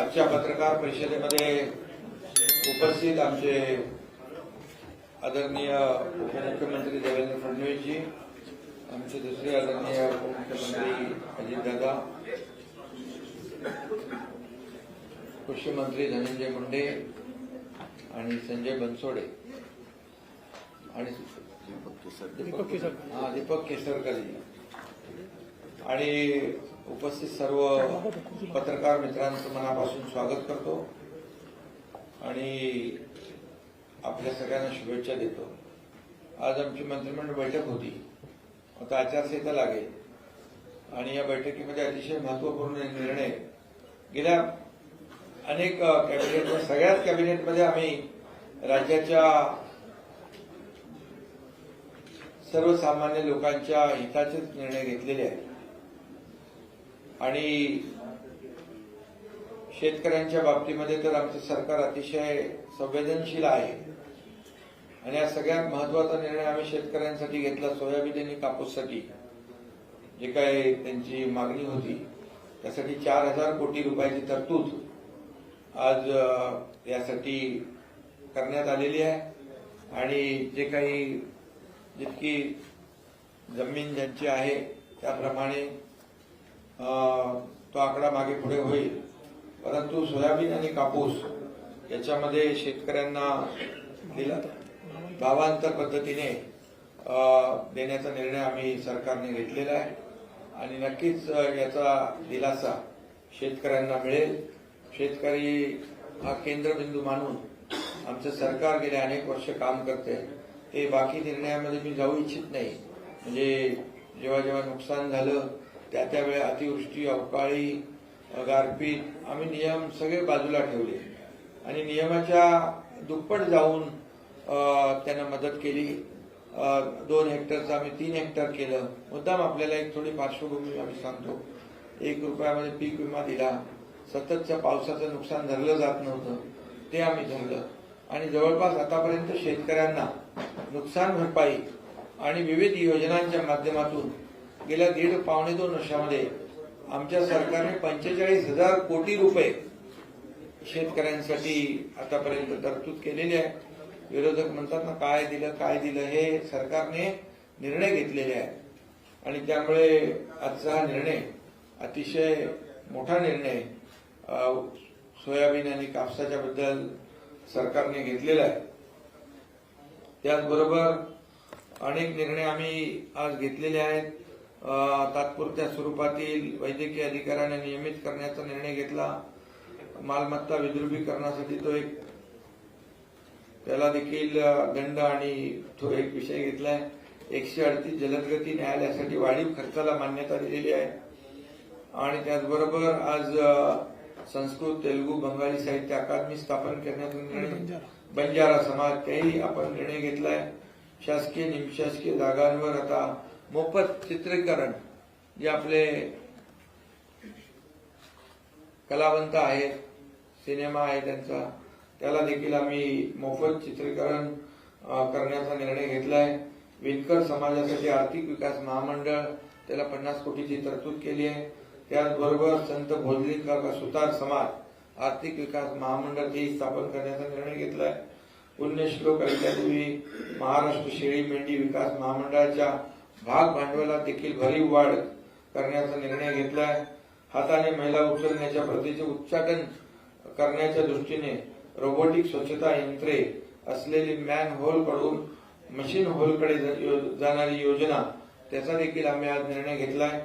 आजच्या पत्रकार परिषदेमध्ये उपस्थित आमचे आदरणीय उपमुख्यमंत्री देवेंद्र फडणवीसजी आमचे दुसरे आदरणीय उपमुख्यमंत्री अजितदादा कृषी मंत्री धनंजय मुंडे आणि संजय बनसोडे आणि हा दीपक केसरकरजी आणि उपस्थित सर्व पत्रकार मित्रांचं मनापासून स्वागत करतो आणि आपल्या सगळ्यांना शुभेच्छा देतो. आज आमची मंत्रिमंडळ बैठक होती. आता आचारसंहिता लागेल. आणि या बैठकीमध्ये अतिशय महत्त्वपूर्ण निर्णय गेल्या अनेक कॅबिनेट सगळ्याच कॅबिनेटमध्ये आम्ही राज्याच्या सर्वसामान्य लोकांच्या हिताचेच निर्णय घेतलेले आहेत. आणि शेतकऱ्यांच्या बाबतीमध्ये तर आमचं सरकार अतिशय संवेदनशील आहे. आणि या सगळ्यात महत्त्वाचा निर्णय आम्ही शेतकऱ्यांसाठी घेतला सोयाबीन आणि कापूससाठी. जे काय त्यांची मागणी होती त्यासाठी चार हजार कोटी रुपयाची तरतूद आज यासाठी करण्यात आलेली आहे. आणि जे काही जितकी जमीन ज्यांची आहे त्याप्रमाणे तो आकडा मागे पुढे होईल. परंतु सोयाबीन आणि कापूस याच्यामध्ये शेतकऱ्यांना दिला. भावांतर पद्धतीने देण्याचा निर्णय आम्ही सरकारने घेतलेला आहे. आणि नक्कीच याचा दिलासा शेतकऱ्यांना मिळेल. शेतकरी हा केंद्रबिंदू मानून आमचं सरकार गेले अनेक वर्ष काम करते. ते बाकी निर्णयामध्ये मी जाऊ इच्छित नाही. म्हणजे जेव्हा जेव्हा नुकसान झालं त्या त्यावेळी अतिवृष्टी अवकाळी गारपीट आम्ही नियम सगळे बाजूला ठेवले. आणि नियमाच्या दुप्पट जाऊन त्यांना मदत केली. दोन हेक्टरचं आम्ही तीन हेक्टर केलं. मुद्दाम आपल्याला एक थोडी पार्श्वभूमी आम्ही सांगतो. एक रुपयामध्ये पीक विमा दिला. सततच्या पावसाचं नुकसान धरलं जात नव्हतं. ते आम्ही धरलं. आणि जवळपास आतापर्यंत शेतकऱ्यांना नुकसान भरपाई आणि विविध योजनांच्या माध्यमातून गेल्या दीड पावणे दोन वर्षामध्ये आमच्या सरकारने पंचेचाळीस हजार कोटी रुपये शेतकऱ्यांसाठी आतापर्यंत तरतूद केलेली आहे. विरोधक म्हणतात ना काय दिलं काय दिलं हे सरकारने निर्णय घेतलेले आहे. आणि त्यामुळे आजचा हा निर्णय अतिशय मोठा निर्णय सोयाबीन आणि कापसाच्या बद्दल सरकारने घेतलेला आहे. त्याचबरोबर अनेक निर्णय आम्ही आज घेतलेले आहेत. तात्पुरत्या स्वरूपातील वैद्यकीय अधिकाऱ्यांना नियमित करण्याचा निर्णय घेतला. मालमत्ता विद्रुपीकरणासाठी तो एक त्याला देखील दंड आणि तो एक विषय घेतलाय. एकशे अडतीस जलदगती न्यायालयासाठी वाढीव खर्चाला मान्यता दिलेली आहे. आणि त्याचबरोबर आज संस्कृत तेलुगू बंगाली साहित्य अकादमी स्थापन करण्याचा निर्णय बंजारा समाज त्याही आपण निर्णय घेतलाय. शासकीय निमशासकीय जागांवर आता मोफत चित्रीकरण जे आपले कलावंत आहेत सिनेमा आहे त्यांचा त्याला देखील आम्ही मोफत चित्रीकरण करण्याचा निर्णय घेतला आहे विणकर समाजासाठी आर्थिक विकास महामंडळ त्याला पन्नास कोटीची तरतूद केली आहे. त्याचबरोबर संत भोजलीकर सुतार समाज आर्थिक विकास महामंडळ तेही स्थापन करण्याचा निर्णय घेतला आहे पुण्यश्लोक अहिल्यादेवी महाराष्ट्र शेळी मेंढी विकास महामंडळाच्या भाग भांडवलात देखील भरीव वाढ करण्याचा निर्णय घेतलाय. हाताने महिला उचलण्याच्या प्रतीचे उच्चाटन करण्याच्या दृष्टीने रोबोटिक स्वच्छता यंत्रे असलेली मॅन होलकडून मशीन होलकडे यो- जाणारी योजना त्याचा देखील आम्ही आज निर्णय घेतलाय.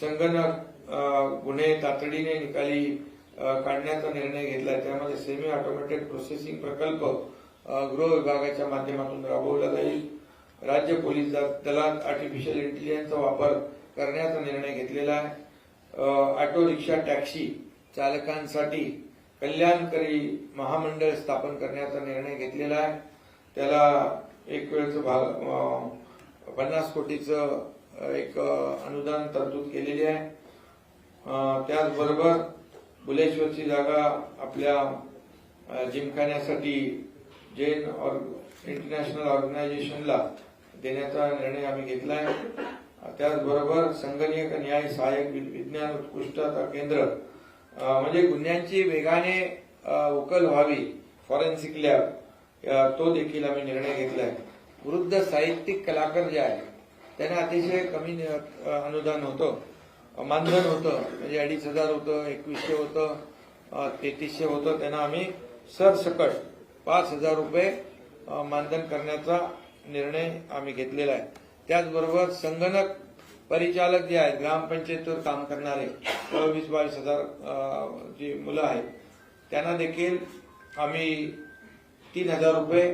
संगणक गुन्हे तातडीने निकाली काढण्याचा निर्णय घेतलाय. त्यामध्ये सेमी ऑटोमॅटेड प्रोसेसिंग प्रकल्प गृह विभागाच्या माध्यमातून राबवला जाईल. राज्य पोलीस दलात आर्टिफिशियल इंटेलिजन्सचा वापर करण्याचा निर्णय घेतलेला आहे. ऑटो रिक्षा टॅक्सी चालकांसाठी कल्याणकारी महामंडळ स्थापन करण्याचा निर्णय घेतलेला आहे. त्याला एक वेळचं भाग पन्नास कोटीचं एक अनुदान तरतूद केलेली आहे. त्याचबरोबर बुलेश्वरची जागा आपल्या जिमखान्यासाठी जैन ऑर्ग इंटरनॅशनल ऑर्गनायझेशनला देण्याचा निर्णय आम्ही घेतला आहे त्याचबरोबर संगणक न्याय सहाय्यक वि- विज्ञान उत्कृष्टता केंद्र. म्हणजे गुन्ह्यांची वेगाने उकल व्हावी. फॉरेन्सिक लॅब तो देखील आम्ही निर्णय घेतला आहे वृद्ध साहित्यिक कलाकार जे आहे त्यांना अतिशय कमी अनुदान होतं. मानधन होतं. म्हणजे अडीच हजार होतं एकवीसशे होतं तेहतीसशे होतं. त्यांना आम्ही सरसकट पाच हजार रुपये मानधन करण्याचा निर्णय आम्ही घेतलेला आहे. त्याचबरोबर संगणक परिचालक जे आहेत ग्रामपंचायतीवर काम करणारे वीस बावीस हजार जी मुलं आहेत त्यांना देखील आम्ही तीन हजार रुपये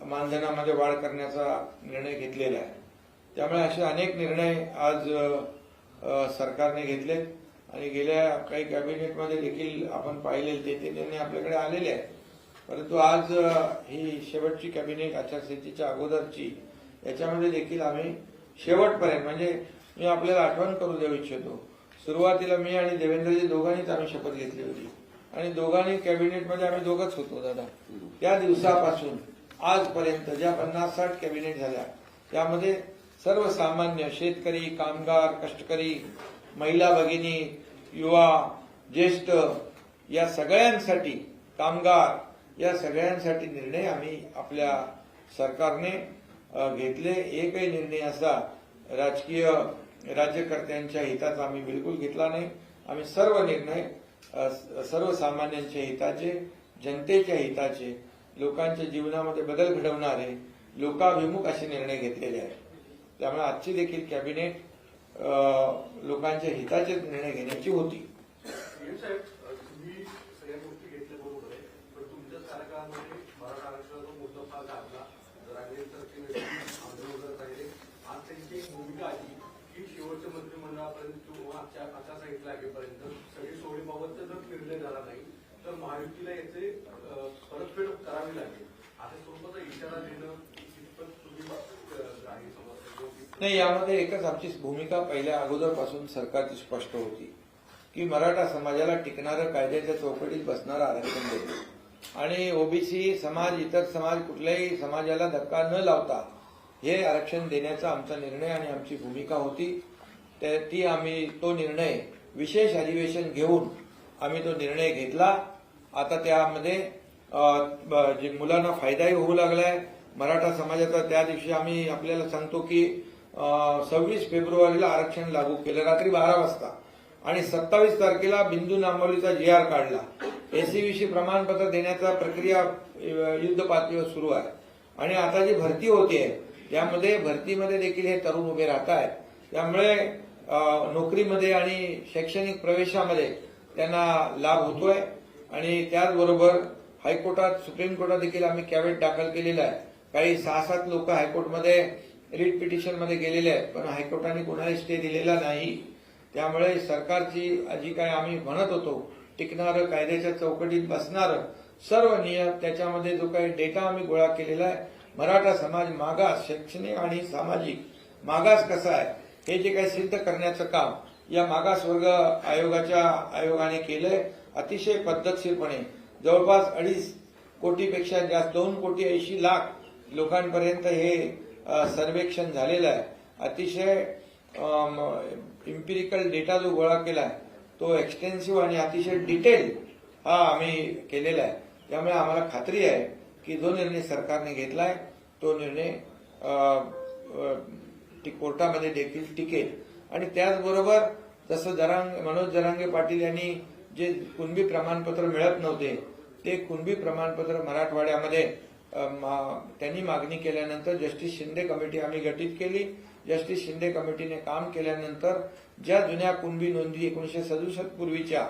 मानधनामध्ये वाढ करण्याचा निर्णय घेतलेला आहे. त्यामुळे असे अनेक निर्णय आज सरकारने घेतलेत आणि गेल्या काही कॅबिनेटमध्ये देखील आपण पाहिले ते ते निर्णय आपल्याकडे आलेले आहेत. परंतु आज ही शेवटची कॅबिनेट आचारसंहितेच्या अगोदरची याच्यामध्ये देखील आम्ही शेवटपर्यंत म्हणजे मी आपल्याला आठवण करू देऊ इच्छितो. सुरुवातीला मी आणि देवेंद्रजी दोघांनीच आम्ही शपथ घेतली होती. आणि दोघांनी कॅबिनेटमध्ये आम्ही दोघंच होतो दादा. त्या दिवसापासून आजपर्यंत ज्या पन्नास साठ कॅबिनेट झाल्या त्यामध्ये सर्वसामान्य शेतकरी कामगार कष्टकरी महिला भगिनी युवा ज्येष्ठ या सगळ्यांसाठी कामगार या सगळ्यांसाठी निर्णय आम्ही आपल्या सरकारने घेतले. एकही निर्णय असा राजकीय राज्यकर्त्यांच्या हिताचा आम्ही बिलकुल घेतला नाही. आम्ही सर्व निर्णय सर्वसामान्यांच्या हिताचे जनतेच्या हिताचे लोकांच्या जीवनामध्ये बदल घडवणारे लोकाभिमुख असे निर्णय घेतलेले आहेत. त्यामुळे आजची देखील कॅबिनेट लोकांच्या हिताचे निर्णय घेण्याची होती पीएम साहेब तुम्ही सगळ्या गोष्टी घेतल्या बरोबर आहे पण तुमच्याच कार्यकाळामध्ये मराठा आरक्षणाचा मुद्दा फार गाजला रांगेल सरकारने आंदोलन करत राहिले आज त्यांची एक भूमिका आली की शेवटच्या आतापर्यंत किंवा आजच्या आचारसंहिता लागेपर्यंत सगळी सोडीबाबतचा जर निर्णय झाला नाही. तर महायुतीला याचे परतफेड करावी लागेल. आता स्वरूपाचा इशारा देणं कितपत तुम्ही नाही यामध्ये एकच आमची भूमिका पहिल्या अगोदरपासून सरकारची स्पष्ट होती की मराठा समाजाला टिकणारं कायद्याच्या चौकटीत बसणारं आरक्षण देतो आणि ओबीसी समाज इतर समाज कुठल्याही समाजाला धक्का न लावता हे आरक्षण देण्याचा आमचा निर्णय आणि आमची भूमिका होती. ती आम्ही तो निर्णय विशेष अधिवेशन घेऊन आम्ही तो निर्णय घेतला. आता त्यामध्ये जे मुलांना फायदाही होऊ लागलाय. मराठा समाजाचा त्या दिवशी आम्ही आपल्याला सांगतो की सव्वीस फेब्रुवारीला आरक्षण लागू केलं रात्री बारा वाजता. आणि सत्तावीस तारखेला बिंदू नांबवलीचा जी आर काढला. एसीबीसी प्रमाणपत्र देण्याचा प्रक्रिया युद्ध पातळीवर सुरू आहे. आणि आता जी भरती होते त्यामध्ये भरतीमध्ये देखील हे तरुण उभे राहत आहेत त्यामुळे नोकरीमध्ये आणि शैक्षणिक प्रवेशामध्ये त्यांना लाभ होतोय. आणि त्याचबरोबर हायकोर्टात सुप्रीम कोर्टात देखील आम्ही कॅवेट दाखल केलेला आहे. काही सहा सात लोक हायकोर्टमध्ये रिट पिटिशनमध्ये गेलेले आहेत पण हायकोर्टाने कोणाला स्टे दिलेला नाही. त्यामुळे सरकारची जी काय आम्ही म्हणत होतो टिकणारं कायद्याच्या चौकटीत बसणारं सर्व नियम त्याच्यामध्ये जो काही डेटा आम्ही गोळा केलेला आहे मराठा समाज मागास शैक्षणिक आणि सामाजिक मागास कसा आहे हे जे काही सिद्ध करण्याचं काम या मागासवर्ग आयोगाच्या आयोगाने केलंय अतिशय पद्धतशीरपणे. जवळपास अडीच कोटीपेक्षा जास्त दोन कोटी ऐंशी लाख लोकांपर्यंत हे सर्वेक्षण झालेलं आहे. अतिशय इम्पिरिकल डेटा जो गोळा केलाय तो एक्सटेन्सिव्ह आणि अतिशय डिटेल हा आम्ही केलेला आहे. त्यामुळे आम्हाला खात्री आहे की जो निर्णय सरकारने घेतलाय तो निर्णय ती कोर्टामध्ये देखील टिकेल. आणि त्याचबरोबर जसं जरांग मनोज जरांगे पाटील यांनी जे कुणबी प्रमाणपत्र मिळत नव्हते ते कुणबी प्रमाणपत्र मराठवाड्यामध्ये मा- त्यांनी मागणी केल्यानंतर जस्टिस शिंदे कमिटी आम्ही गठीत केली. जस्टिस शिंदे कमिटीने काम केल्यानंतर ज्या जुन्या कुणबी नोंदी एकोणीशे सदुसष्ट पूर्वीच्या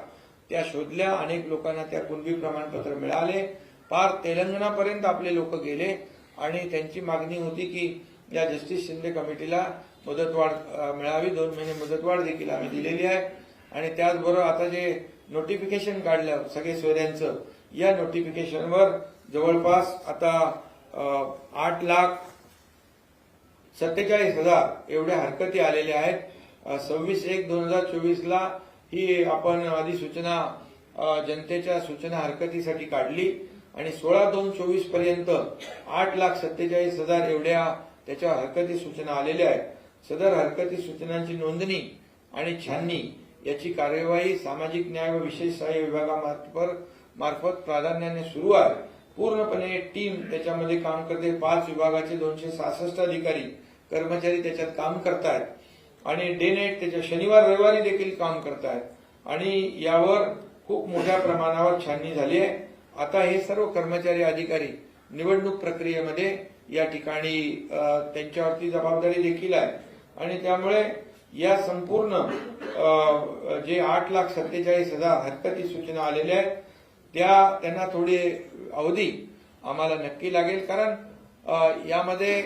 त्या शोधल्या. अनेक लोकांना त्या कुणबी प्रमाणपत्र मिळाले. पार तेलंगणापर्यंत आपले लोक गेले आणि त्यांची मागणी होती की या जस्टिस शिंदे कमिटीला मुदतवाढ मिळावी. दोन महिने मुदतवाढ देखील आम्ही दिलेली आहे. आणि त्याचबरोबर आता जे नोटिफिकेशन काढलं सगळे सोयऱ्यांचं या नोटिफिकेशनवर जवळपास आता आठ लाख सत्तेचाळीस हजार एवढ्या हरकती आलेल्या आहेत. सव्वीस एक दोन हजार चोवीसला ही आपण अधिसूचना जनतेच्या सूचना हरकतीसाठी काढली. आणि सोळा दोन चोवीसपर्यंत आठ लाख सत्तेचाळीस हजार एवढ्या त्याच्या हरकती सूचना आलेल्या आहेत. सदर हरकती सूचनांची नोंदणी आणि छाननी याची कार्यवाही सामाजिक न्याय व विशेष सहाय्य विभागामार्फत मार्फत प्राधान्याने सुरू आहे. पूर्णपणे टीम त्याच्यामध्ये काम करते. पाच विभागाचे दोनशे सहासष्ट अधिकारी कर्मचारी त्याच्यात काम करतायत. आणि डे नाईट त्याच्या शनिवार रविवारी देखील काम करतायत. आणि यावर खूप मोठ्या प्रमाणावर छाननी झाली आहे. आता हे सर्व कर्मचारी अधिकारी निवडणूक प्रक्रियेमध्ये या ठिकाणी त्यांच्यावरती जबाबदारी देखील आहे. आणि त्यामुळे या संपूर्ण जे आठ लाख सत्तेचाळीस हजार हरकती सूचना आलेल्या आहेत त्या त्यांना थोडी अवधी आम्हाला नक्की लागेल. कारण यामध्ये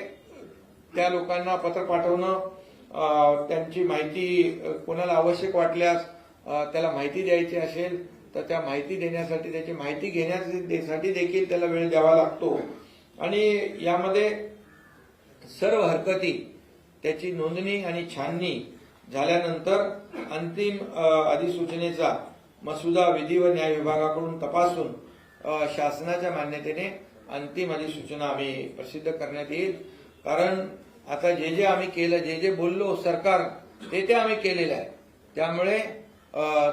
त्या लोकांना पत्र पाठवणं त्यांची माहिती कोणाला आवश्यक वाटल्यास त्याला माहिती द्यायची असेल तर त्या माहिती देण्यासाठी त्याची माहिती घेण्यासाठी देखील त्याला वेळ द्यावा लागतो. आणि यामध्ये सर्व हरकती त्याची नोंदणी आणि छाननी झाल्यानंतर अंतिम अधिसूचनेचा मसुदा विधी व न्याय विभागाकडून तपासून शासनाच्या मान्यतेने अंतिम अधिसूचना आम्ही प्रसिद्ध करण्यात येईल. कारण आता जे जे आम्ही केलं जे जे बोललो सरकार ते ते आम्ही केलेलं आहे. त्यामुळे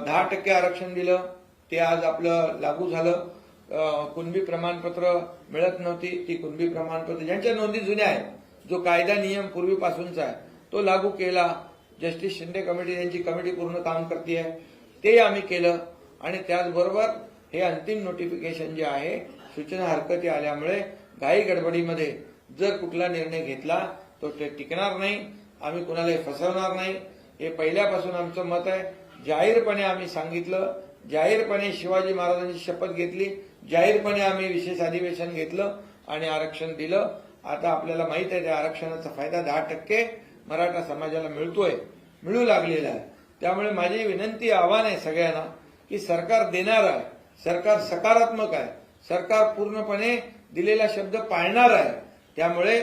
दहा टक्के आरक्षण दिलं ते आज आपलं लागू झालं. कुणबी प्रमाणपत्र मिळत नव्हती ती कुणबी प्रमाणपत्र ज्यांच्या नोंदी जुन्या आहेत जो कायदा नियम पूर्वीपासूनचा आहे तो लागू केला. जस्टिस शिंदे कमिटी यांची कमिटी पूर्ण काम करते ते आम्ही केलं. आणि त्याचबरोबर हे अंतिम नोटिफिकेशन जे आहे सूचना हरकती आल्यामुळे घाई गडबडीमध्ये जर कुठला निर्णय घेतला तो ते टिकणार नाही. आम्ही कुणालाही फसवणार नाही. हे पहिल्यापासून आमचं मत आहे. जाहीरपणे आम्ही सांगितलं. जाहीरपणे शिवाजी महाराजांची शपथ घेतली. जाहीरपणे आम्ही विशेष अधिवेशन घेतलं आणि आरक्षण दिलं. आता आपल्याला माहीत आहे त्या आरक्षणाचा फायदा दहा टक्के मराठा समाजाला मिळतोय मिळू लागलेला आहे. त्यामुळे माझी विनंती आव्हान आहे सगळ्यांना की सरकार देणार आहे सरकार सकारात्मक आहे सरकार पूर्णपणे दिलेला शब्द पाळणार आहे. त्यामुळे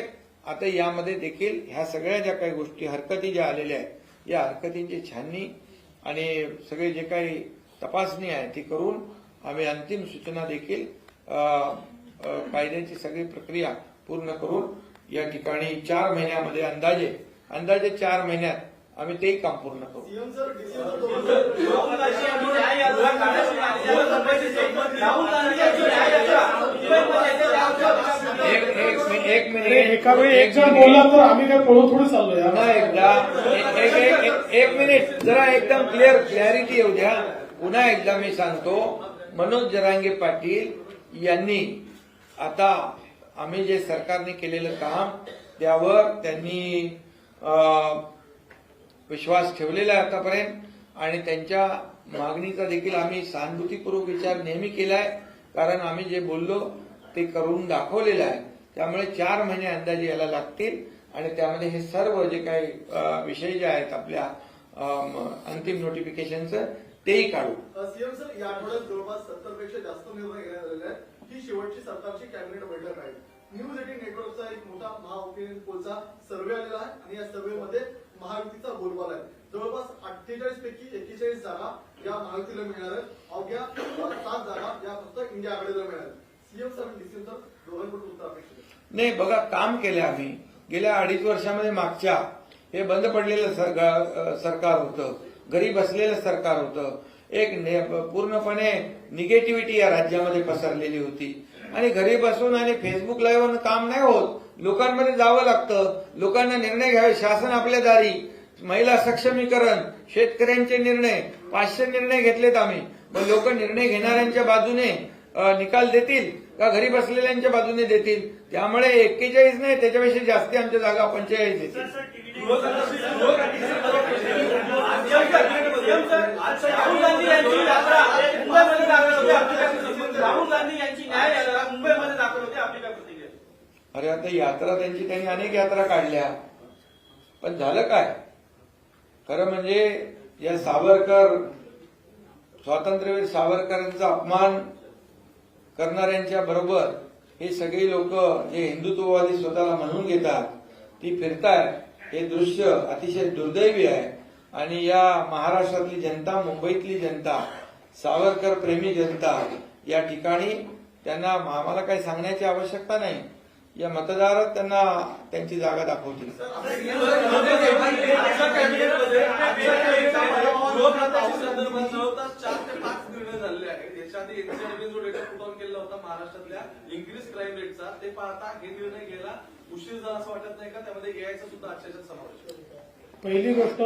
आता यामध्ये देखील ह्या सगळ्या ज्या काही गोष्टी हरकती ज्या आलेल्या आहेत या हरकतींची छाननी आणि सगळे जे काही तपासणी आहे ती करून आम्ही अंतिम सूचना देखील कायद्याची सगळी प्रक्रिया पूर्ण करून या ठिकाणी चार महिन्यामध्ये अंदाजे अंदाजे चार महिन्यात आम्ही तेही काम पूर्ण करू. एक एक मिनिट जण बोलला तर आम्ही काय थोडी चाललोय एकदा एक मिनिट जरा एकदम क्लिअर क्लॅरिटी येऊ द्या. पुन्हा एकदा मी सांगतो मनोज जरांगे पाटील यांनी आता आम्ही जे सरकारने केलेलं काम त्यावर त्यांनी विश्वास ठेवलेला आहे आतापर्यंत आणि त्यांच्या मागणीचा देखील आम्ही सहानुभूतीपूर्वक विचार नेहमी केलाय. कारण आम्ही जे बोललो ते करून दाखवलेलं आहे. त्यामुळे चार महिने अंदाजे याला लागतील आणि त्यामध्ये हे सर्व जे काही विषय जे आहेत आपल्या अंतिम नोटिफिकेशनचं तेही काढू. सीएम सर या आठवड्यात जवळपास सत्तरपेक्षा जास्त निर्णय घेण्यात आलेले आहेत. ही शेवटची सरकारची कॅबिनेट बैठक आहे. न्यूज एटीन नेटवर्कचा एक मोठा महाओपिनियन पोलचा सर्व्हे आलेला आहे आणि या सर्व्हेमध्ये महायुतीचा बोलबाला आहे. जवळपास अठ्ठेचाळीस पैकी एक्केचाळीस जागा या महायुतीला मिळणार आहेत. अवघ्या सात जागा या फक्त इंडिया आघाडीला मिळणार सीएम सर आणि डीसीएम सर दोघांकडून उत्तर अपेक्षित नाही बघा काम केलं आम्ही. गेल्या अडीच वर्षामध्ये मागच्या हे बंद पडलेलं सरकार होतं. घरी बसलेलं सरकार होतं. एक ने- पूर्णपणे निगेटिव्हिटी या राज्यामध्ये पसरलेली होती. आणि घरी बसून आणि फेसबुक लाईव्ह काम नाही होत. लोकांमध्ये जावं लागतं. लोकांना निर्णय घ्यावे. शासन आपल्या दारी. महिला सक्षमीकरण. शेतकऱ्यांचे निर्णय. पाचशे निर्णय घेतलेत आम्ही. मग लोक निर्णय घेणाऱ्यांच्या बाजूने निकाल देतील का घरी बसलेल्यांच्या बाजूने देतील? त्यामुळे एक्केचाळीस नाही त्याच्यापेक्षा जास्ती आमच्या जागा पंचेचाळीस येतील राहुल गांधी यांची यात्रा मुंबईमध्ये दाखल होते आपली काय प्रतिक्रिया? राहुल गांधी यांची न्याय यात्रा मुंबईमध्ये दाखल होते आपली काय प्रतिक्रिया अरे आता यात्रा त्यांची त्यांनी अनेक यात्रा काढल्या. पण झालं काय? खरं म्हणजे या सावरकर स्वातंत्र्यवीर सावरकरांचा अपमान करणाऱ्यांच्या बरोबर हे सगळे लोक जे हिंदुत्ववादी स्वतःला म्हणून घेतात ती फिरताय हे दृश्य अतिशय दुर्दैवी आहे. आणि या महाराष्ट्रातली जनता मुंबईतली जनता सावरकर प्रेमी जनता या ठिकाणी त्यांना आम्हाला काही सांगण्याची आवश्यकता नाही. या मतदारात त्यांना त्यांची जागा दाखवतील. चार ते पाच निर्णय झालेले आहेत याच्या आधी एनसीआरबी जो डेटा पुट ऑन केला होता महाराष्ट्रातल्या इन्क्रीज क्राईम रेटचा ते पाहता हे निर्णय घ्यायला उशीर झाला असं वाटत नाही का त्यामध्ये एआयचा सुद्धा अक्षरशः समावेश पहिली गोष्ट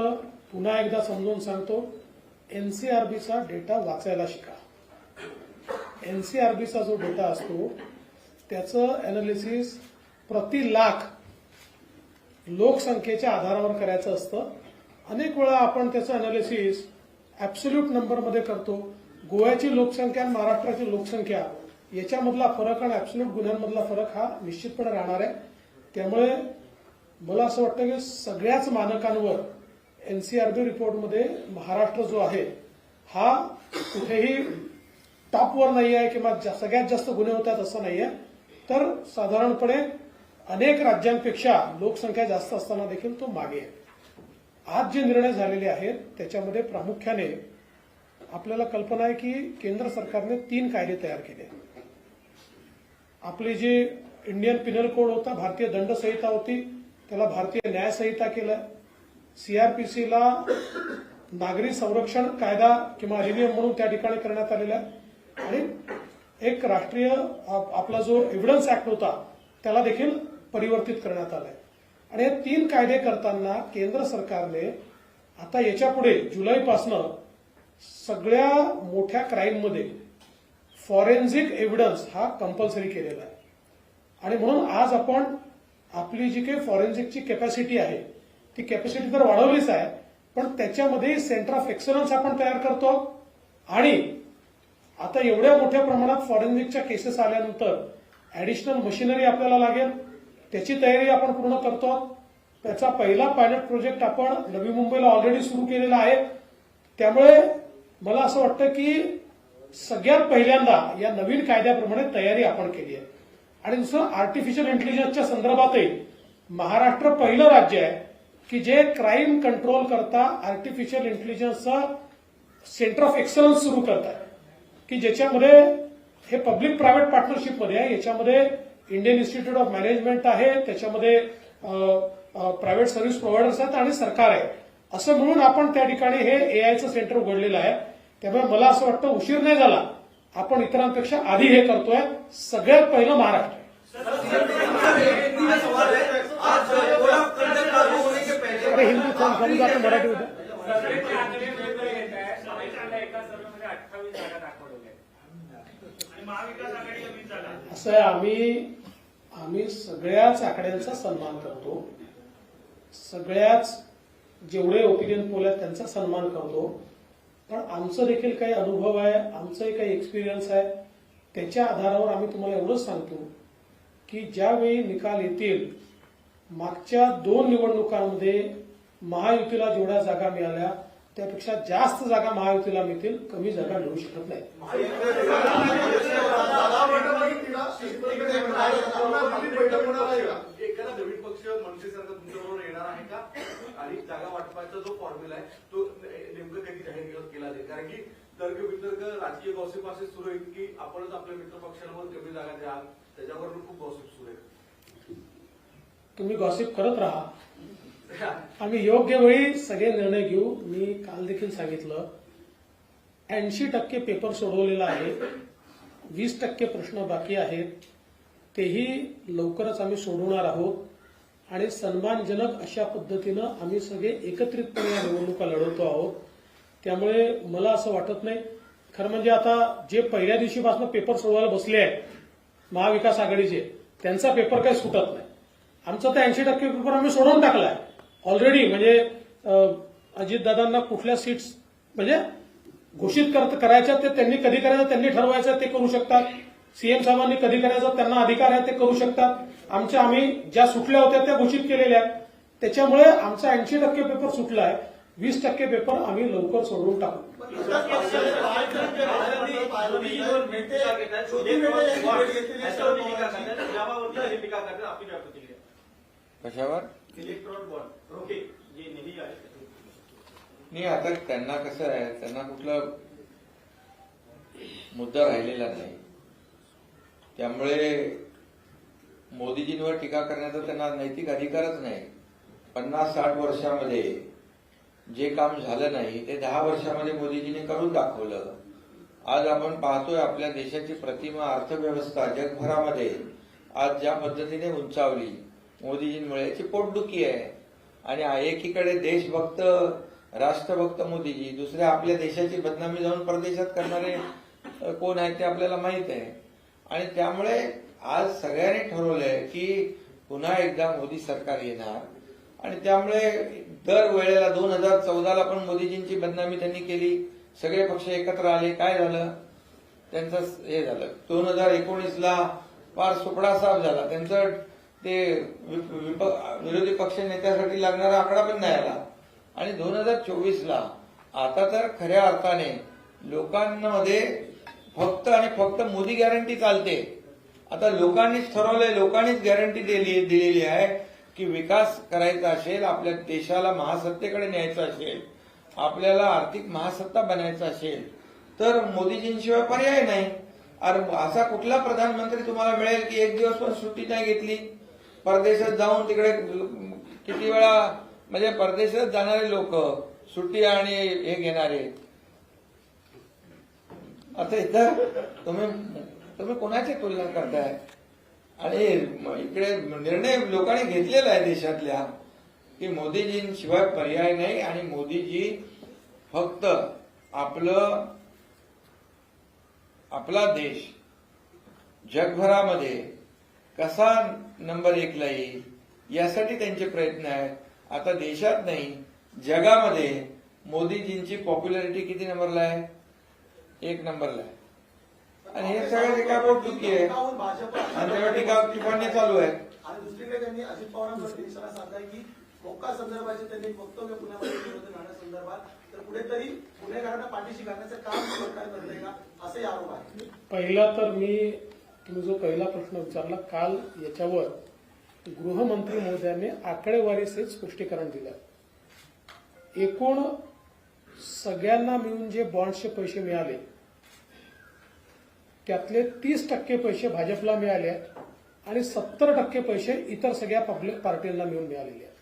पुन्हा एकदा समजून सांगतो एनसीआरबीचा डेटा वाचायला शिका. एनसीआरबीचा जो डेटा असतो त्याचं अनालिसिस प्रति लाख लोकसंख्येच्या आधारावर करायचं असतं. अनेक वेळा आपण त्याचं अनालिसिस ॲब्सोल्यूट नंबरमध्ये करतो. गोव्याची लोकसंख्या आणि महाराष्ट्राची लोकसंख्या याच्यामधला फरक आणि ऍब्सोल्यूट गुन्ह्यांमधला फरक हा निश्चितपणे राहणार आहे. त्यामुळे मला असं वाटतं की सगळ्याच मानकांवर एनसीआरबी रिपोर्टमध्ये महाराष्ट्र जो आहे हा कुठेही टॉपवर नाही आहे किंवा सगळ्यात जास्त गुन्हे होतात असं नाही आहे तर साधारणपणे अनेक राज्यांपेक्षा लोकसंख्या जास्त असताना देखील तो मागे आहे. आज जे निर्णय झालेले आहेत त्याच्यामध्ये प्रामुख्याने आपल्याला कल्पना आहे की केंद्र सरकारने तीन कायदे तयार केले. आपली जी इंडियन पिनल कोड होता भारतीय दंड संहिता होती त्याला भारतीय न्यायसंहिता केलं. सीआरपीसीला नागरी संरक्षण कायदा किंवा अधिनियम म्हणून त्या ठिकाणी करण्यात आलेला आहे. आणि एक राष्ट्रीय आपला जो एव्हिडन्स ऍक्ट होता त्याला देखील परिवर्तित करण्यात आलाय. आणि हे तीन कायदे करताना केंद्र सरकारने आता याच्यापुढे जुलैपासनं सगळ्या मोठ्या क्राईममध्ये फॉरेन्सिक एव्हिडन्स हा कंपल्सरी केलेला आहे. आणि म्हणून आज आपण आपली जी काही फॉरेन्सिकची कॅपॅसिटी आहे ती कॅपॅसिटी तर वाढवलीच आहे पण त्याच्यामध्ये सेंटर ऑफ एक्सलन्स आपण तयार करतो. आणि आता एवढ्या मोठ्या प्रमाणात फॉरेन्सिकच्या केसेस आल्यानंतर ऍडिशनल मशिनरी आपल्याला लागेल. त्याची तयारी आपण पूर्ण करतो. त्याचा पहिला पायलट प्रोजेक्ट आपण नवी मुंबईला ऑलरेडी सुरू केलेला आहे. त्यामुळे मला असं वाटतं की सगळ्यात पहिल्यांदा या नवीन कायद्याप्रमाणे तयारी आपण केली आहे. आणि दुसरं आर्टिफिशियल इंटेलिजन्सच्या संदर्भातही महाराष्ट्र पहिलं राज्य आहे. की जे क्राईम कंट्रोल करता आर्टिफिशियल इंटेलिजन्सचं सेंटर ऑफ एक्सलन्स सुरू करत आहे की ज्याच्यामध्ये हे पब्लिक प्रायव्हेट पार्टनरशिपमध्ये आहे याच्यामध्ये इंडियन इन्स्टिट्यूट ऑफ मॅनेजमेंट आहे त्याच्यामध्ये प्रायव्हेट सर्व्हिस प्रोव्हायडर्स आहेत आणि सरकार आहे. असं म्हणून आपण त्या ठिकाणी हे एआयचं सेंटर उघडलेलं आहे. त्यामुळे मला असं वाटतं उशीर नाही झाला. आपण इतरांपेक्षा आधी हे करतोय. सगळ्यात पहिलं महाराष्ट्र. आहे. हिंदू सण समजा मराठी होतं. अठ्ठावीस जागा असं आहे आम्ही आम्ही सगळ्याच आकड्यांचा सन्मान करतो. सगळ्याच जेवढे ओपिनियन पोल आहेत त्यांचा सन्मान करतो. पण आमचं देखील काही अनुभव आहे आमचंही काही एक्सपिरियन्स आहे. त्याच्या आधारावर आम्ही तुम्हाला एवढंच सांगतो की ज्यावेळी निकाल येतील मागच्या दोन निवडणुकांमध्ये महायुतीला जेवढ्या जागा मिळाल्या त्यापेक्षा जास्त जागा महायुतीला मिळतील कमी जागा मिळू शकत नाही. बैठक होणार आहे का एखादा नवीन पक्ष मंत्रिसंघ तुमच्याबरोबर येणार आहे का? आणि जागा वाटपाचा जो फॉर्म्युला आहे तो ने- नेमकं कधी जाहीर केला जाईल? कारण की तर्क वितर्क राजकीय गॉसिप असे सुरू आहेत की आपणच आपल्या मित्र पक्षांवर कमी जागा त्याच्यावर खूप गॉसिप सुरू आहे तुम्ही गॉसिप करत राहा. आम्ही योग्य वेळी सगळे निर्णय घेऊ. मी काल देखील सांगितलं ऐंशी टक्के पेपर सोडवलेला आहे. वीस टक्के प्रश्न बाकी आहेत. तेही लवकरच आम्ही सोडवणार आहोत. आणि सन्मानजनक अशा पद्धतीनं आम्ही सगळे एकत्रितपणे या निवडणुका लढवतो आहोत. त्यामुळे मला असं वाटत नाही. खरं म्हणजे आता जे पहिल्या दिवशीपासून पेपर सोडवायला बसले आहेत महाविकास आघाडीचे त्यांचा पेपर काही सुटत नाही. आमचा तर ऐंशी टक्के पेपर आम्ही सोडवून टाकलाय. ऑलरेडी म्हणजे अजितदादांना कुठल्या सीट्स म्हणजे घोषित करायच्या ते त्यांनी कधी करायचं त्यांनी ठरवायचं ते करू शकतात. सीएम साहेबांनी कधी करायचं त्यांना अधिकार आहे ते करू शकतात. आमच्या आम्ही ज्या सुटल्या होत्या त्या घोषित केलेल्या आहेत. त्याच्यामुळे आमचा ऐंशी टक्के पेपर सुटला आहे वीस टक्के पेपर आम्ही लवकर सोडवून टाकू. कशावर? इलेक्ट्रॉन बॉन्ड रोखे जे नाही आता त्यांना कसं आहे त्यांना कुठला मुद्दा राहिलेला नाही. त्यामुळे मोदीजींवर टीका करण्याचा त्यांना नैतिक अधिकारच नाही. पन्नास साठ वर्षामध्ये जे काम झालं नाही ते दहा वर्षामध्ये मोदीजींनी करून दाखवलं. आज आपण पाहतोय आपल्या देशाची प्रतिमा अर्थव्यवस्था जगभरामध्ये आज ज्या पद्धतीने उंचावली मोदीजींमुळे. याची पोटदुखी आहे. आणि एकीकडे देशभक्त राष्ट्रभक्त मोदीजी दुसऱ्या आपल्या देशाची बदनामी जाऊन परदेशात करणारे कोण आहेत ते आपल्याला माहीत आहे. आणि त्यामुळे आज सगळ्यांनी ठरवलंय की पुन्हा एकदा मोदी सरकार येणार. आणि त्यामुळे दर वेळेला दोन हजार चौदाला पण मोदीजींची बदनामी त्यांनी केली. सगळे पक्ष एकत्र आले. काय झालं? त्यांचं हे झालं. दोन हजार एकोणीसला फार सुपडा साफ झाला. त्यांचं ते विप- विरोधी पक्ष नेत्यासाठी लागणारा आकडा पण नाही आला. आणि दोन हजार चोवीसला आता तर खऱ्या अर्थाने लोकांमध्ये फक्त आणि फक्त मोदी गॅरंटी चालते. आता लोकांनीच ठरवलंय लोकांनीच गॅरंटी दिली दिलेली आहे की विकास करायचा असेल आपल्या देशाला महासत्तेकडे न्यायचा असेल आपल्याला आर्थिक महासत्ता बनायचा असेल तर मोदीजींशिवाय पर्याय नाही. अरे असा कुठला प्रधानमंत्री तुम्हाला मिळेल की एक दिवस पण सुट्टी नाही घेतली? परदेशात जाऊन तिकडे किती वेळा म्हणजे परदेशात जाणारे लोक सुट्टी आणि हे घेणारे. आता इथं तुम्ही तुम्ही कोणाची तुलना करताय? आणि इकडे निर्णय लोकांनी घेतलेला आहे देशातल्या की मोदीजींशिवाय पर्याय नाही आणि मोदीजी फक्त आपलं आपला देश जगभरामध्ये कसा नंबर एकला येईल? यासाठी त्यांचे प्रयत्न आहेत. आता देशात नाही जगामध्ये मोदीजींची पॉप्युलॅरिटी किती नंबरला आहे? एक नंबरला आहे. आणि हे सगळं टीका पोटदुखी आहे भाजप आणि तेव्हा टीका टिप्पणी चालू आहे. आणि दुसरीकडे त्यांनी अजित निशाणा साधलाय की मोक्का संदर्भाचे त्यांनी वक्तव्य पुण्यामध्ये नाण्यासंदर्भात तर कुठेतरी गुन्हेगारांना पाठीशी घालण्याचं काम सरकार करतंय का? असे आरोप आहे पहिला तर मी तुम्ही जो पहिला प्रश्न विचारला काल याच्यावर गृहमंत्री महोदयांनी आकडेवारीसहित स्पष्टीकरण दिलं. एकूण सगळ्यांना मिळून जे बॉन्ड्सचे पैसे मिळाले त्यातले तीस टक्के पैसे भाजपला मिळाले आहेत आणि सत्तर टक्के पैसे इतर सगळ्या पब्लिक पार्टींना मिळून मिळालेले आहेत.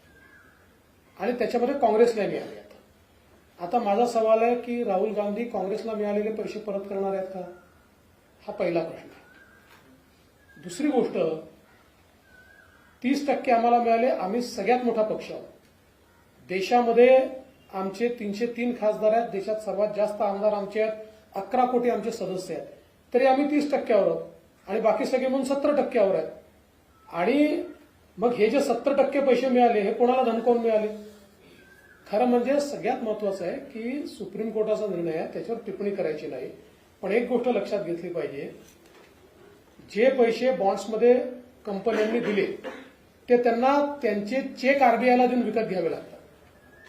आणि त्याच्यामध्ये काँग्रेसला मिळाले आहेत. आता माझा सवाल आहे की राहुल गांधी काँग्रेसला मिळालेले पैसे परत करणार आहेत का? हा पहिला प्रश्न. दुसरी गोष्ट तीस टक्के आम्हाला मिळाले आम्ही सगळ्यात मोठा पक्ष आहोत. देशामध्ये आमचे तीनशे तीन खासदार आहेत देशात सर्वात जास्त आमदार आमचे आहेत अकरा कोटी आमचे सदस्य आहेत. तरी आम्ही तीस टक्क्यावर आहोत आणि बाकी सगळे म्हणून सत्तर टक्क्यावर आहेत. आणि मग हे जे सत्तर टक्के पैसे मिळाले हे कोणाला धनकावून मिळाले? खरं म्हणजे सगळ्यात महत्वाचं आहे की सुप्रीम कोर्टाचा निर्णय आहे त्याच्यावर टिप्पणी करायची नाही. पण एक गोष्ट लक्षात घेतली पाहिजे जे पैसे बॉन्ड्समध्ये कंपन्यांनी दिले ते त्यांना त्यांचे चेक आरबीआयला देऊन विकत घ्यावे लागतात.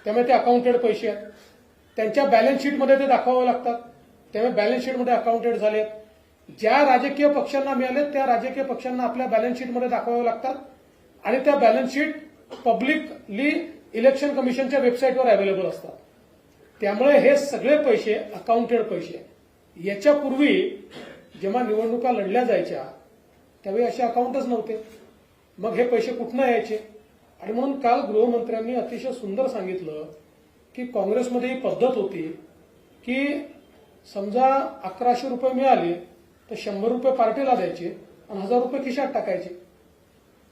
त्यामुळे ते अकाउंटेड पैसे आहेत. त्यांच्या बॅलन्स शीटमध्ये ते दाखवावे लागतात. त्यामुळे बॅलन्स शीटमध्ये अकाउंटेड झाले ज्या राजकीय पक्षांना मिळाले त्या राजकीय पक्षांना आपल्या बॅलन्स शीटमध्ये दाखवावे लागतात. आणि त्या बॅलन्स शीट पब्लिकली इलेक्शन कमिशनच्या वेबसाईटवर अवेलेबल असतात. त्यामुळे हे सगळे पैसे अकाउंटेड पैसे याच्यापूर्वी जेव्हा निवडणुका लढल्या जायच्या त्यावेळी असे अकाउंटच नव्हते. मग हे पैसे कुठनं यायचे? आणि म्हणून काल गृहमंत्र्यांनी अतिशय सुंदर सांगितलं की काँग्रेसमध्ये ही पद्धत होती की समजा अकराशे रुपये मिळाले तर शंभर रुपये पार्टीला द्यायचे आणि हजार रुपये खिशात टाकायचे.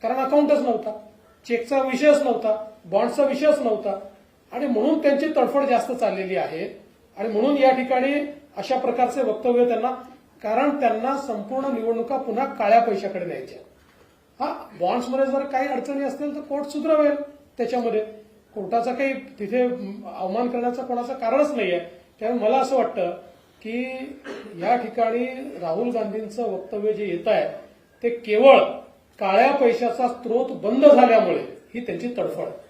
कारण अकाउंटच नव्हता. चेकचा विषयच नव्हता. बॉन्डचा विषयच नव्हता. आणि म्हणून त्यांची तडफड जास्त चाललेली आहे. आणि म्हणून या ठिकाणी अशा प्रकारचे वक्तव्य त्यांना कारण त्यांना संपूर्ण निवडणुका पुन्हा काळ्या पैशाकडे न्यायच्या. हा बॉन्ड्समध्ये जर काही अडचणी असतील तर कोर्ट सुधरवेल. त्याच्यामध्ये कोर्टाचा काही तिथे अवमान करण्याचं कोणाचं कारणच नाही आहे त्यामुळे मला असं वाटतं की या ठिकाणी राहुल गांधींचं वक्तव्य जे येत आहे ते केवळ काळ्या पैशाचा स्रोत बंद झाल्यामुळे ही त्यांची तडफड आहे.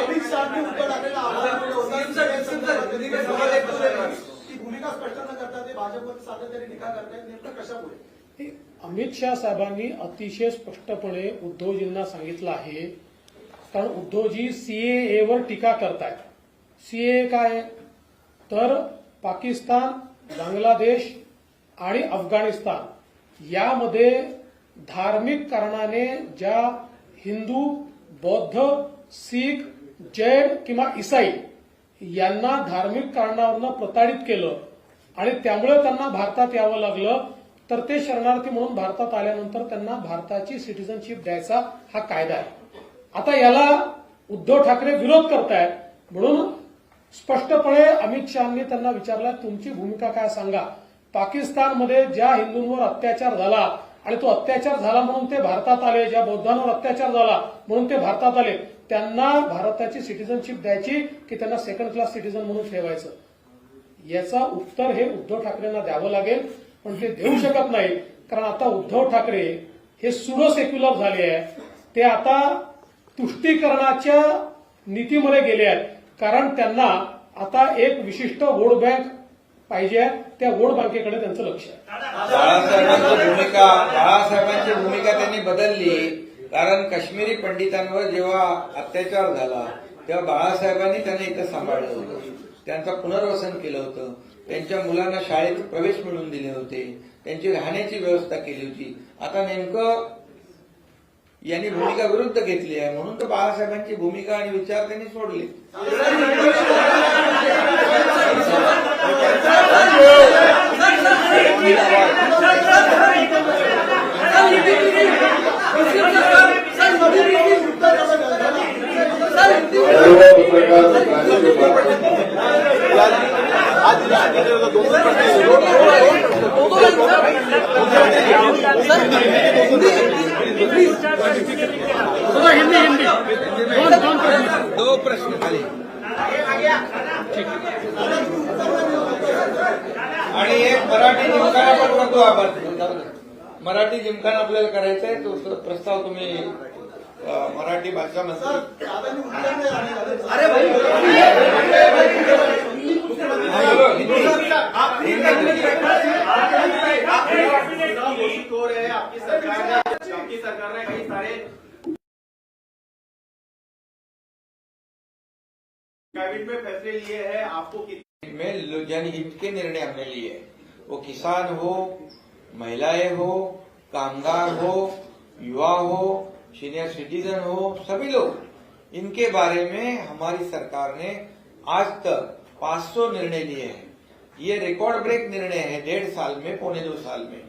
अमित शहानी उद्धव ठाकरेंना आव्हान दिलं होतं की भूमिका स्पष्ट न करता ते सातत्याने टीका करतायत. नेमकं कशामुळे? अमित शहा साहेबांनी अतिशय स्पष्टपणे उद्धवजींना सांगितलं आहे. कारण उद्धवजी सीएए वर टीका करतायत. सीएए काय? तर पाकिस्तान बांगलादेश आणि अफगाणिस्तान यामध्ये धार्मिक कारणाने ज्या हिंदू बौद्ध सीख जैन किंवा इसाई यांना धार्मिक कारणावरनं प्रताडित केलं आणि त्यामुळे त्यांना भारतात यावं लागलं तर ते शरणार्थी म्हणून भारतात आल्यानंतर त्यांना भारताची सिटिझनशिप द्यायचा हा कायदा आहे. आता याला उद्धव ठाकरे विरोध करतायत. म्हणून स्पष्टपणे अमित शहानी त्यांना विचारलं तुमची भूमिका काय सांगा? पाकिस्तानमध्ये ज्या हिंदूंवर अत्याचार झाला आणि तो अत्याचार झाला म्हणून ते भारतात आले ज्या बौद्धांवर अत्याचार झाला म्हणून ते भारतात आले त्यांना भारताची सिटीजनशिप द्यायची की त्यांना सेकंड क्लास सिटीजन म्हणून ठेवायचं? याचा उत्तर हे उद्धव ठाकरेंना द्यावं लागेल पण ते देऊ शकत नाही. कारण आता उद्धव ठाकरे हे सुरो सेक्युलर झाले आहे ते आता तुष्टीकरणाच्या नीतीमध्ये गेले आहेत. कारण त्यांना आता एक विशिष्ट वोट बँक पाहिजे आहे. त्या वोट बँकेकडे त्यांचं लक्ष आहे. बाळासाहेबांची भूमिका बाळासाहेबांची भूमिका त्यांनी बदलली. कारण काश्मीरी पंडितांवर जेव्हा अत्याचार झाला तेव्हा बाळासाहेबांनी त्यांना इथं सांभाळलं होतं त्यांचं पुनर्वसन केलं होतं त्यांच्या मुलांना शाळेत प्रवेश मिळवून दिले होते त्यांची राहण्याची व्यवस्था केली होती आता नेमकं यांनी भूमिका विरुद्ध घेतली आहे म्हणून तर बाळासाहेबांची भूमिका आणि विचार त्यांनी सोडले दो प्रश्न खाली आणि एक मराठी जिमखाना पण करतो आपण मराठी जिमखाना आपल्याला करायचा आहे तो प्रस्ताव तुम्ही मराठी भाषा मंत्री अरे भाई आपकी सरकार ने आपकी सरकार ने कई सारे कैबिनेट में फैसले लिए हैं आपको में लो- जनहित के निर्णय हमने लिए वो किसान हो महिलाएँ हो, कामगार हो, युवा हो सीनियर सिटीजन हो, सभी लोग, इनके बारे में हमारी सरकार ने आज तक 500 निर्णय लिए हैं। ये रिकॉर्ड ब्रेक निर्णय है डेढ़ साल में, पौने दो साल में।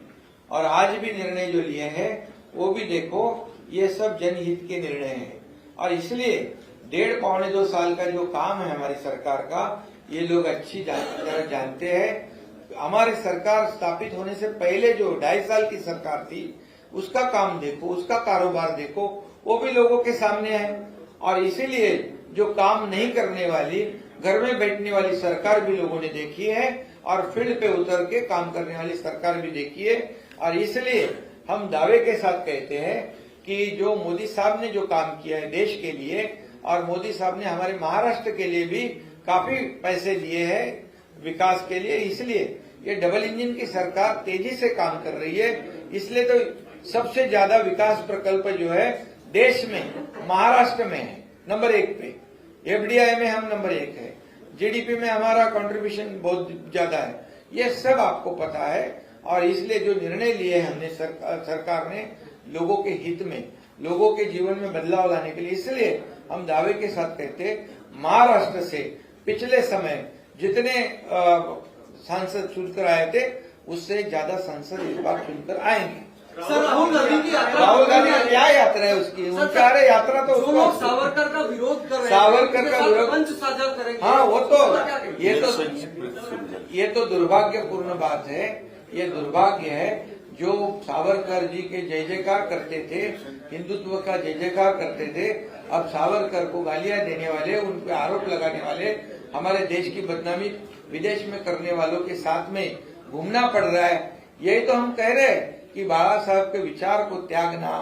और आज भी निर्णय जो लिए हैं, वो भी देखो, ये सब जनहित के निर्णय हैं। और इसलिए डेढ़, पौने दो साल का जो काम है हमारी सरकार का, ये लोग अच्छी तरह जानते हैं हमारी सरकार स्थापित होने से पहले जो ढाई साल की सरकार थी, उसका काम देखो, उसका कारोबार देखो, वो भी लोगों के सामने है। और इसीलिए जो काम नहीं करने वाली, घर में बैठने वाली सरकार भी लोगों ने देखी है और फ़ील्ड पे उतर के काम करने वाली सरकार भी देखी है। और इसलिए हम दावे के साथ कहते हैं कि जो मोदी साहब ने जो काम किया है देश के लिए, और मोदी साहब ने हमारे महाराष्ट्र के लिए भी काफ़ी पैसे लिए हैं विकास के लिए। इसलिए ये डबल इंजन की सरकार तेज़ी से काम कर रही है। इसलिए तो सबसे ज़्यादा विकास प्रकल्प जो है देश में महाराष्ट्र में है नंबर एक पे। एफडीआई में हम नंबर एक है। जीडीपी में हमारा कंट्रीब्यूशन बहुत ज़्यादा है। ये सब आपको पता है। और इसलिए जो निर्णय लिए हमने सरकार, सरकार ने लोगों के हित में लोगों के जीवन में बदलाव लाने के लिए। इसलिए हम दावे के साथ कहते महाराष्ट्र से पिछले समय जितने सांसद चुनकर आए थे उससे ज़्यादा सांसद इस बार चुनकर आएँगे। सर राहुल गांधी की यात्रा राहुल गांधी की क्या यात्रा है उसकी? उनका अरे यात्रा तो जो लोग सावरकर का विरोध कर रहे हैं सावरकर का विरोध- मंच साझा करेंगे। हाँ वो तो उसका? ये तो ये तो दुर्भाग्यपूर्ण बात है। ये दुर्भाग्य है जो सावरकर जी के जय जयकार करते थे हिंदुत्व का जय जयकार करते थे अब सावरकर को गालियाँ देने वाले उन पे आरोप लगाने वाले हमारे देश की बदनामी विदेश में करने वालों के साथ में घूमना पड़ रहा है। यही तो हम कह रहे हैं कि बाला साहब के विचार को त्यागना,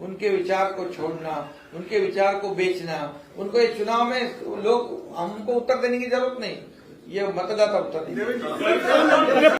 उनके विचार को छोड़ना, उनके विचार को बेचना, उनको ये चुनाव में लोग हमको उत्तर देने की ज़रूरत नहीं। ये मतदाता उत्तर देंगे।